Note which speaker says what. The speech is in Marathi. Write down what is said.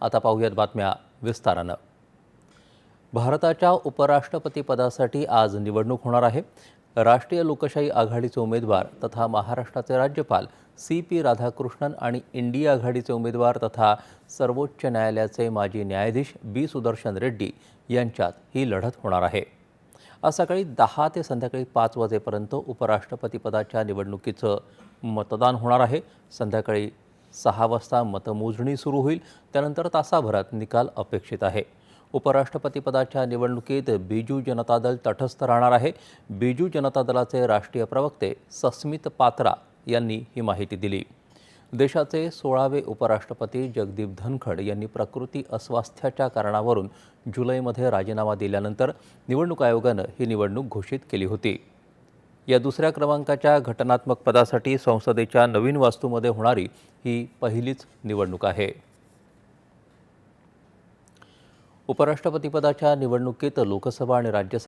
Speaker 1: आता पाहूयात बातम्या विस्तारानं. भारताच्या उपराष्ट्रपतीपदासाठी आज निवडणूक होणार आहे. राष्ट्रीय लोकशाही आघाडीचे उमेदवार तथा महाराष्ट्राचे राज्यपाल सी पी राधाकृष्णन आणि इंडिया आघाडीचे उमेदवार तथा सर्वोच्च न्यायालयाचे माजी न्यायाधीश बी सुदर्शन रेड्डी यांच्यात ही लढत होणार आहे. आज सकाळी दहा ते संध्याकाळी पाच वाजेपर्यंत उपराष्ट्रपतीपदाच्या निवडणुकीचं मतदान होणार आहे. संध्याकाळी सहा वाजता मतमोजणी सुरू होईल. त्यानंतर तासाभरात निकाल अपेक्षित आहे. उपराष्ट्रपतीपदाच्या निवडणुकीत बिजू जनता दल तटस्थ राहणार आहे. बिजू जनता दलाचे राष्ट्रीय प्रवक्ते सस्मित पात्रा यांनी ही माहिती दिली. देशाचे सोळावे उपराष्ट्रपती जगदीप धनखड यांनी प्रकृती अस्वास्थ्याच्या कारणावरून जुलैमध्ये राजीनामा दिल्यानंतर निवडणूक आयोगानं ही निवडणूक घोषित केली होती. या दुसऱ्या क्रमांकाच्या घटनात्मक पदासाठी संसदेच्या नवीन वास्तूमध्ये होणारी ही पहिलीच निवडणूक आहे. उपराष्ट्रपतीपदाच्या निवडणुकीत लोकसभा आणि राज्यसभा